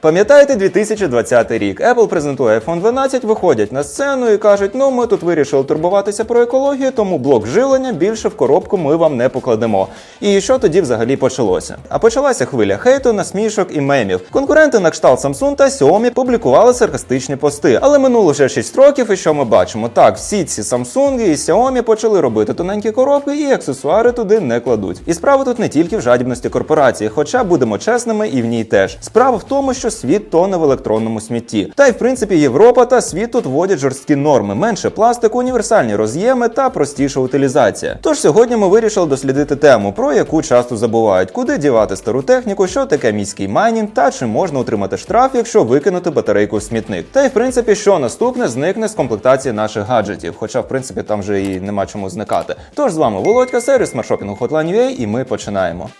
Пам'ятаєте 2020 рік? Apple презентує iPhone 12, виходять на сцену і кажуть: ну ми тут вирішили турбуватися про екологію, тому блок живлення більше в коробку ми вам не покладемо. І що тоді взагалі почалося? А почалася хвиля хейту, насмішок і мемів. Конкуренти на кшталт Samsung та Xiaomi публікували саркастичні пости. Але минуло вже 6 років, і що ми бачимо? Так, всі ці Samsung і Xiaomi почали робити тоненькі коробки і аксесуари туди не кладуть. І справа тут не тільки в жадібності корпорації, хоча будемо чесними, і в ній теж. Справа в тому, що світ тоне в електронному смітті. Та й в принципі Європа та світ тут вводять жорсткі норми, менше пластику, універсальні роз'єми та простіша утилізація. Тож сьогодні ми вирішили дослідити тему, про яку часто забувають, куди дівати стару техніку, що таке міський майнінг та чи можна отримати штраф, якщо викинути батарейку в смітник. Та й в принципі, що наступне зникне з комплектації наших гаджетів. Хоча, в принципі, там вже і нема чому зникати. Тож з вами Володька, сервіс смаршопінгу Hotline.ua і ми починаємо.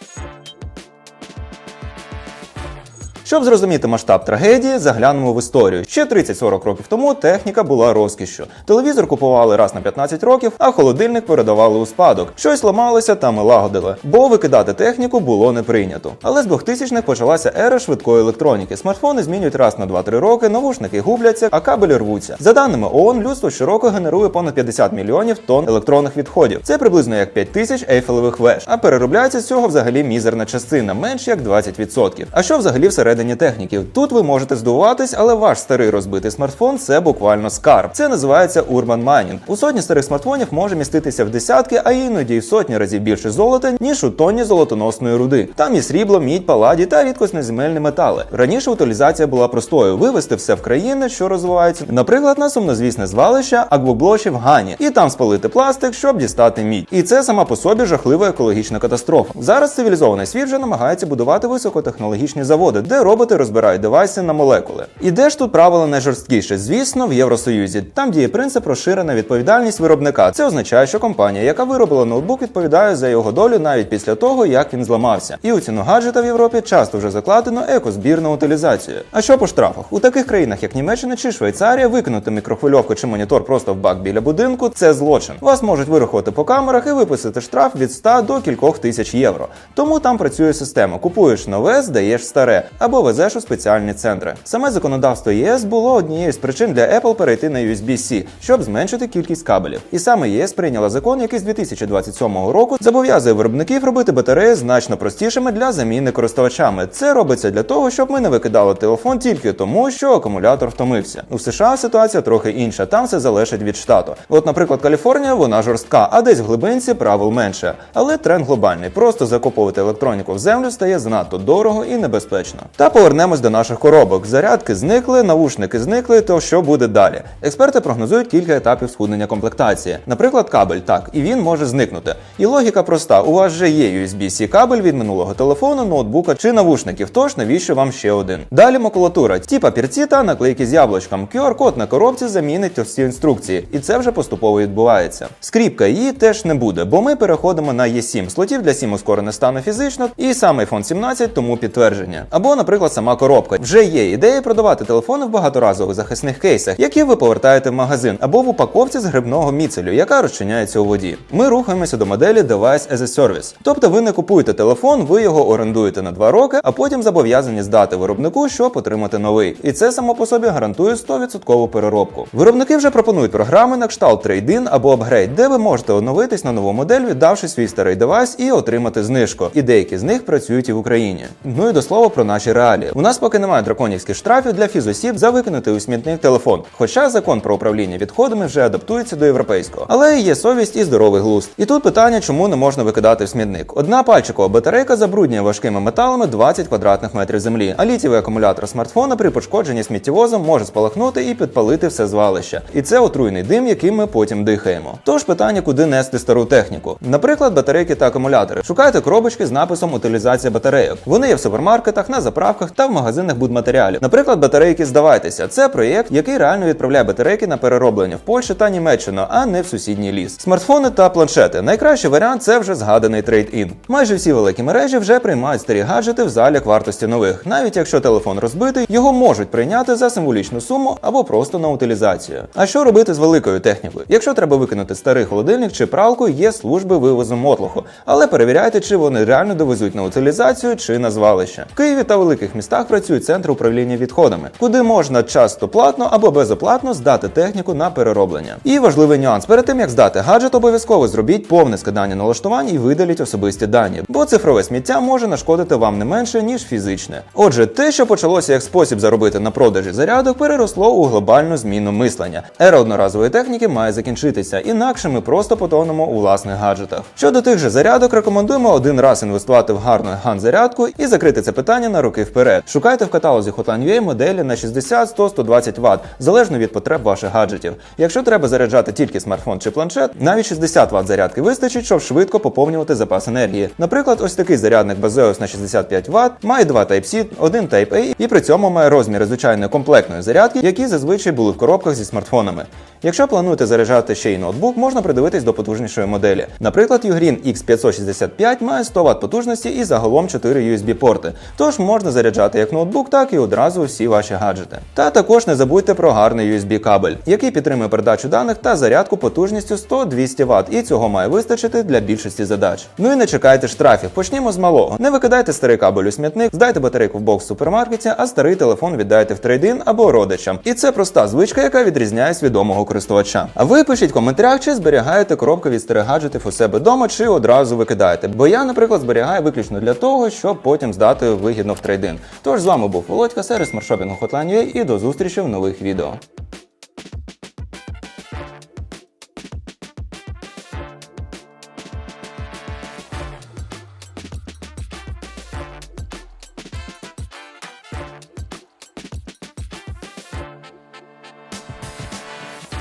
Щоб зрозуміти масштаб трагедії, заглянемо в історію. Ще 30-40 років тому техніка була розкішшю. Телевізор купували раз на 15 років, а холодильник передавали у спадок. Щось ламалося, та ми лагодили, бо викидати техніку було не прийнято. Але з 2000-х почалася ера швидкої електроніки. Смартфони змінюють раз на 2-3 роки, навушники губляться, а кабелі рвуться. За даними ООН, людство щороку генерує понад 50 мільйонів тонн електронних відходів. Це приблизно як 5 тисяч ейфелевих веж. А переробляється з цього взагалі мізерна частина, менш як 20%. А що взагалі всередині техніки? Тут ви можете здивуватись, але ваш старий розбитий смартфон це буквально скарб. Це називається Urban Mining. У сотні старих смартфонів може міститися в десятки, а іноді й в сотні разів більше золота, ніж у тонні золотоносної руди. Там і срібло, мідь, паладі та рідкоснеземельні метали. Раніше утилізація була простою: вивезти все в країни, що розвиваються, наприклад, на сумнозвісне звалище Агвоблоші в Гані, і там спалити пластик, щоб дістати мідь. І це сама по собі жахлива екологічна катастрофа. Зараз цивілізований світ вже намагається будувати високотехнологічні заводи, де роботи розбирають девайси на молекули. І де ж тут правила найжорсткіше? Звісно, в Євросоюзі. Там діє принцип розширена відповідальність виробника. Це означає, що компанія, яка виробила ноутбук, відповідає за його долю навіть після того, як він зламався. І у ціну гаджета в Європі часто вже закладено екозбір на утилізацію. А що по штрафах? У таких країнах, як Німеччина чи Швейцарія, викинути мікрохвильовку чи монітор просто в бак біля будинку це злочин. Вас можуть вирахувати по камерах і виписати штраф від 100 до кількох тисяч євро. Тому там працює система: купуєш нове, здаєш старе або везеш у спеціальні центри. Саме законодавство ЄС було однією з причин для Apple перейти на USB-C, щоб зменшити кількість кабелів. І саме ЄС прийняла закон, який з 2027 року зобов'язує виробників робити батареї значно простішими для заміни користувачами. Це робиться для того, щоб ми не викидали телефон тільки тому, що акумулятор втомився. У США ситуація трохи інша. Там все залежить від штату. От, наприклад, Каліфорнія вона жорстка, а десь в глибинці правил менше. Але тренд глобальний. Просто закопувати електроніку в землю стає занадто дорого і небезпечно. Та повернемось до наших коробок. Зарядки зникли, навушники зникли. То що буде далі? Експерти прогнозують кілька етапів схуднення комплектації. Наприклад, кабель так, і він може зникнути. І логіка проста: у вас же є USB-C кабель від минулого телефону, ноутбука чи навушників. Тож навіщо вам ще один? Далі макулатура, ті папірці та наклейки з яблучком. QR-код на коробці замінить товсті інструкції, і це вже поступово відбувається. Скріпка її теж не буде, бо ми переходимо на E7. Слотів для SIM ускорене стане фізично, і сам iPhone 17 тому підтвердження. Або, наприклад, сама коробка. Вже є ідеї продавати телефони в багаторазових захисних кейсах, які ви повертаєте в магазин, або в упаковці з грибного міцелю, яка розчиняється у воді. Ми рухаємося до моделі Device as a Service. Тобто ви не купуєте телефон, ви його орендуєте на 2 роки, а потім зобов'язані здати виробнику, щоб отримати новий. І це само по собі гарантує 100% переробку. Виробники вже пропонують програми на кшталт трейдин або апгрейд, де ви можете оновитись на нову модель, віддавши свій старий девайс і отримати знижку. І деякі з них працюють і в Україні. Ну і до слова про наші реалії. У нас поки немає драконівських штрафів для фізосіб за викинутий у смітник телефон. Хоча закон про управління відходами вже адаптується до європейського. Але є совість і здоровий глузд. І тут питання, чому не можна викидати в смітник. Одна пальчикова батарейка забруднює важкими металами 20 квадратних метрів землі, а літівий акумулятор смартфона при пошкодженні сміттєвозом може спалахнути і підпалити все звалище. І це отруйний дим, яким ми потім дихаємо. Тож питання, куди нести стару техніку. Наприклад, батарейки та акумулятори. Шукайте коробочки з написом утилізація батарейок. Вони є в супермаркетах, на заправках та в магазинах будматеріалів. Наприклад, батарейки здавайтеся. Це проєкт, який реально відправляє батарейки на перероблення в Польщу та Німеччину, а не в сусідній ліс. Смартфони та планшети. Найкращий варіант це вже згаданий трейд-ін. Майже всі великі мережі вже приймають старі гаджети в залік вартості нових. Навіть якщо телефон розбитий, його можуть прийняти за символічну суму або просто на утилізацію. А що робити з великою технікою? Якщо треба викинути старий холодильник чи пралку, є служби вивозу мотлоху, але перевіряйте, чи вони реально довезуть на утилізацію чи на звалище. В Києві та великих великих містах працюють центри управління відходами, куди можна часто платно або безоплатно здати техніку на перероблення. І важливий нюанс: перед тим як здати гаджет, обов'язково зробіть повне скидання налаштувань і видаліть особисті дані, бо цифрове сміття може нашкодити вам не менше ніж фізичне. Отже, те, що почалося як спосіб заробити на продажі зарядок, переросло у глобальну зміну мислення. Ера одноразової техніки має закінчитися, інакше ми просто потонемо у власних гаджетах. Щодо тих же зарядок, рекомендуємо один раз інвестувати в гарну ган-зарядку і закрити це питання на роки вперед. Шукайте в каталозі Hotline UA моделі на 60, 100, 120 Вт, залежно від потреб ваших гаджетів. Якщо треба заряджати тільки смартфон чи планшет, навіть 60 Вт зарядки вистачить, щоб швидко поповнювати запас енергії. Наприклад, ось такий зарядник Baseus на 65 Вт має два Type-C, один Type-A і при цьому має розміри звичайної комплектної зарядки, які зазвичай були в коробках зі смартфонами. Якщо плануєте заряджати ще й ноутбук, можна придивитись до потужнішої моделі. Наприклад, Ugreen X565 має 100 Вт потужності і загалом 4 USB-порти. Тож можна заряджати як ноутбук, так і одразу всі ваші гаджети. Та також не забудьте про гарний USB-кабель, який підтримує передачу даних та зарядку потужністю 100-200 Вт, і цього має вистачити для більшості задач. Ну і не чекайте штрафів. Почнімо з малого. Не викидайте старий кабель у смітник, здайте батарейку в бокс в супермаркеті, а старий телефон віддайте в трейдин або родичам. І це проста звичка, яка відрізняє свідомого користувача. А ви пишіть в коментарях, чи зберігаєте коробки від старих гаджетів у себе вдома, чи одразу викидаєте. Бо я, наприклад, зберігаю виключно для того, щоб потім здати вигідно в трейдин. Тож з вами був Володька, сервіс маршопінгу Hotline.ua і до зустрічі в нових відео.